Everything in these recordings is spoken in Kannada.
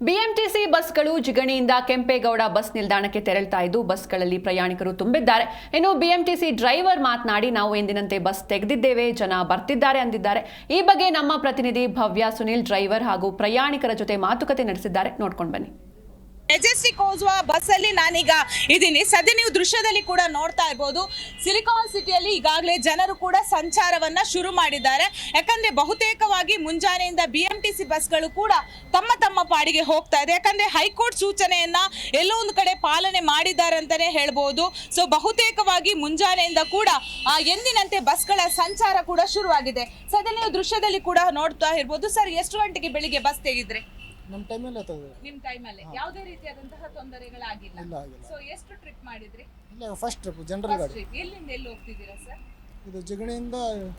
ಬಿಎಂಟಿಸಿ ಬಸ್ಗಳು ಜಿಗಣಿಯಿಂದ ಕೆಂಪೇಗೌಡ ಬಸ್ ನಿಲ್ದಾಣಕ್ಕೆ ತೆರಳ್ತಾ ಇದ್ದು, ಬಸ್ಗಳಲ್ಲಿ ಪ್ರಯಾಣಿಕರು ತುಂಬಿದ್ದಾರೆ. ಇನ್ನು ಬಿಎಂಟಿಸಿ ಡ್ರೈವರ್ ಮಾತನಾಡಿ, ನಾವು ಎಂದಿನಂತೆ ಬಸ್ ತೆಗೆದಿದ್ದೇವೆ, ಜನ ಬರ್ತಿದ್ದಾರೆ ಅಂದಿದ್ದಾರೆ. ಈ ಬಗ್ಗೆ ನಮ್ಮ ಪ್ರತಿನಿಧಿ ಭವ್ಯ ಸುನಿಲ್ ಡ್ರೈವರ್ ಹಾಗೂ ಪ್ರಯಾಣಿಕರ ಜೊತೆ ಮಾತುಕತೆ ನಡೆಸಿದ್ದಾರೆ. ನೋಡ್ಕೊಂಡು ಬನ್ನಿ. ಮೆಜೆಸ್ಟಿಕ್ ಹೋಗುವ ಬಸ್ ಅಲ್ಲಿ ನಾನೀಗ ಇದ್ದೀನಿ. ಸದ್ಯ ನೀವು ದೃಶ್ಯದಲ್ಲಿ ಕೂಡ ನೋಡ್ತಾ ಇರ್ಬೋದು. ಸಿಲಿಕಾನ್ ಸಿಟಿಯಲ್ಲಿ ಈಗಾಗಲೇ ಜನರು ಕೂಡ ಸಂಚಾರವನ್ನ ಶುರು ಮಾಡಿದ್ದಾರೆ. ಯಾಕಂದ್ರೆ ಬಹುತೇಕವಾಗಿ ಮುಂಜಾನೆಯಿಂದ ಬಿ ಎಂ ಸಿ ಬಸ್ಗಳು ಕೂಡ ತಮ್ಮ ತಮ್ಮ ಪಾಡಿಗೆ ಹೋಗ್ತಾ ಇದೆ. ಯಾಕಂದ್ರೆ ಹೈಕೋರ್ಟ್ ಸೂಚನೆಯನ್ನ ಎಲ್ಲೋ ಒಂದು ಕಡೆ ಪಾಲನೆ ಮಾಡಿದ್ದಾರೆ ಅಂತಾನೆ ಹೇಳ್ಬೋದು. ಸೊ ಬಹುತೇಕವಾಗಿ ಮುಂಜಾನೆಯಿಂದ ಕೂಡ ಆ, ಎಂದಿನಂತೆ ಬಸ್ಗಳ ಸಂಚಾರ ಕೂಡ ಶುರುವಾಗಿದೆ. ಸದ್ಯ ನೀವು ದೃಶ್ಯದಲ್ಲಿ ಕೂಡ ನೋಡ್ತಾ ಇರ್ಬೋದು. ಸರ್ ಎಷ್ಟು ಗಂಟೆಗೆ ಬೆಳಿಗ್ಗೆ ಬಸ್ ತೆಗಿದ್ರಿ? ನಮ್ಮ ಟೈಮಲ್ಲಿ ಆಗ್ತದೆ ನಿಮ್ ಟೈಮಲ್ಲಿ. ಯಾವುದೇ ರೀತಿಯಾದಂತಹ ತೊಂದರೆಗಳಾಗಿಲ್ಲ. ಇಲ್ಲ ಆಗಿಲ್ಲ ಸೊ ಎಷ್ಟು ಟ್ರಿಪ್ ಮಾಡಿದ್ರಿ? ಇಲ್ಲ ಫಸ್ಟ್ ಟ್ರಿಪ್ ಜನರಲ್ ಗಾಡಿ. ಎಲ್ಲಿಂದ ಎಲ್ಲಿ ಹೋಗ್ತಿದ್ದೀರಾ ಸರ್ ಇದು ಜಿಗಣಿಯಿಂದ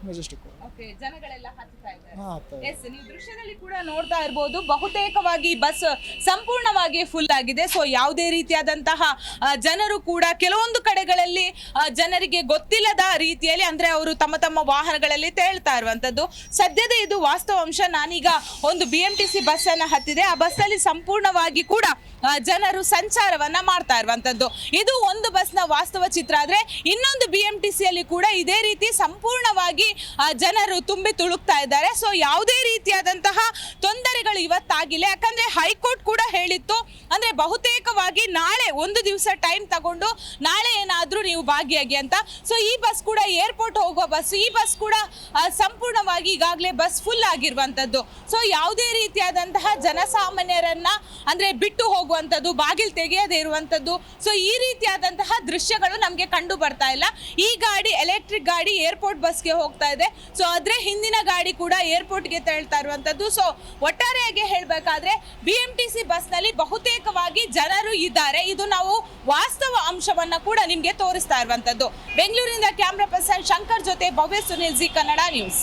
ಮೆಜೆಸ್ಟಿಕ್ ಓಕೆ ಜನಗಳೆಲ್ಲ ಹತ್ತಾ ಇದ್ದಾರೆ. ಹಾಂ ಆಗ್ತದೆ ಎಸ್ ನೀವು ದೃಶ್ಯದಲ್ಲಿ ಕೂಡ ನೋಡ್ತಾ ಇರಬಹುದು ಬಹುತೇಕವಾಗಿ ಬಸ್ ಸಂಪೂರ್ಣವಾಗಿ ಫುಲ್ ಆಗಿದೆ. ಸೊ ಯಾವುದೇ ರೀತಿಯಾದಂತಹ ಆ, ಜನರು ಕೂಡ ಕೆಲವೊಂದು ಕಡೆಗಳಲ್ಲಿ ಆ, ಜನರಿಗೆ ಗೊತ್ತಿಲ್ಲದ ರೀತಿಯಲ್ಲಿ ಅಂದ್ರೆ ಅವರು ತಮ್ಮ ತಮ್ಮ ವಾಹನಗಳಲ್ಲಿ ತೇಳ್ತಾ ಇರುವಂತದ್ದು. ಸದ್ಯದ ಇದು ವಾಸ್ತವ ಅಂಶ. ನಾನೀಗ ಒಂದು B M T C bus ಅನ್ನ ಹತ್ತಿದೆ. ಆ ಬಸ್ ಅಲ್ಲಿ ಸಂಪೂರ್ಣವಾಗಿ ಕೂಡ ಆ, ಜನರು ಸಂಚಾರವನ್ನ ಮಾಡ್ತಾ ಇರುವಂತದ್ದು. ಇದು ಒಂದು ಬಸ್ನ ವಾಸ್ತವ ಚಿತ್ರ ಆದ್ರೆ ಇನ್ನೊಂದು ಬಿ ಎಂ ಟಿ ಸಿಯಲ್ಲಿ ಕೂಡ ಇದೇ ರೀತಿ ಸಂಪೂರ್ಣವಾಗಿ ಜನರು ತುಂಬಿ ತುಳುಕ್ತಾ ಇದ್ದಾರೆ. ಸೊ ಯಾವುದೇ ರೀತಿಯಾದಂತಹ ತೊಂದರೆಗಳು ಇವತ್ತಾಗಿಲ್ಲ. ಯಾಕಂದ್ರೆ ಹೈಕೋರ್ಟ್ ಕೂಡ ಹೇಳಿತ್ತು, ಅಂದ್ರೆ ಬಹುತೇಕವಾಗಿ ನಾಳೆ ಒಂದು ದಿವಸ ಟೈಮ್ ತಗೊಂಡು ನಾಳೆ ಏನಾದರೂ ನೀವು ಭಾಗಿಯಾಗಿ ಅಂತ. ಸೊ ಈ ಬಸ್ ಕೂಡ ಏರ್ಪೋರ್ಟ್ ಹೋಗುವ ಬಸ್, ಈ ಬಸ್ ಕೂಡ ಸಂಪೂರ್ಣವಾಗಿ ಈಗಾಗಲೇ ಬಸ್ ಫುಲ್ ಆಗಿರುವಂತದ್ದು. ಸೊ ಯಾವುದೇ ರೀತಿಯಾದಂತಹ ಜನಸಾಮಾನ್ಯರನ್ನ, ಅಂದ್ರೆ ಬಿಟ್ಟು ಹೋಗುವಂಥದ್ದು ಬಾಗಿಲು ತೆಗೆಯದೇ ಇರುವಂಥದ್ದು ಸೊ ಈ ರೀತಿಯಾದಂತಹ ದೃಶ್ಯಗಳು ನಮಗೆ ಕಂಡು ಬರ್ತಾ ಇಲ್ಲ. ಈ ಗಾಡಿ ಎಲೆಕ್ಟ್ರಿಕ್ ಗಾಡಿ ಏರ್ಪೋರ್ಟ್ ಬಸ್ಗೆ ಹೋಗ್ತಾ ಇದೆ. ಸೊ ಅದ್ರ ಹಿಂದಿನ ಗಾಡಿ ಕೂಡ ಏರ್ಪೋರ್ಟ್ಗೆ ತೆರಳ್ತಾ ಇರುವಂಥದ್ದು ಸೊ ಒಟ್ಟಾರೆಯಾಗಿ ಹೇಳಬೇಕಾದ್ರೆ ಬಿ ಎಂ ಟಿ ಸಿ ಬಸ್ನಲ್ಲಿ ಬಹುತೇಕವಾಗಿ ಜನರು ಇದ್ದಾರೆ. ಇದು ನಾವು ವಾಸ್ತವ ಅಂಶವನ್ನ ಕೂಡ ನಿಮಗೆ ತೋರಿಸ್ತಾ ಇರುವಂಥದ್ದು ಬೆಂಗಳೂರಿನಿಂದ ಕ್ಯಾಮ್ರಾ ಪರ್ಸನ್ ಶಂಕರ್ ಜೊತೆ ಭವ್ಯ ಸುನಿಲ್ ಜಿ ಕನ್ನಡ ನ್ಯೂಸ್.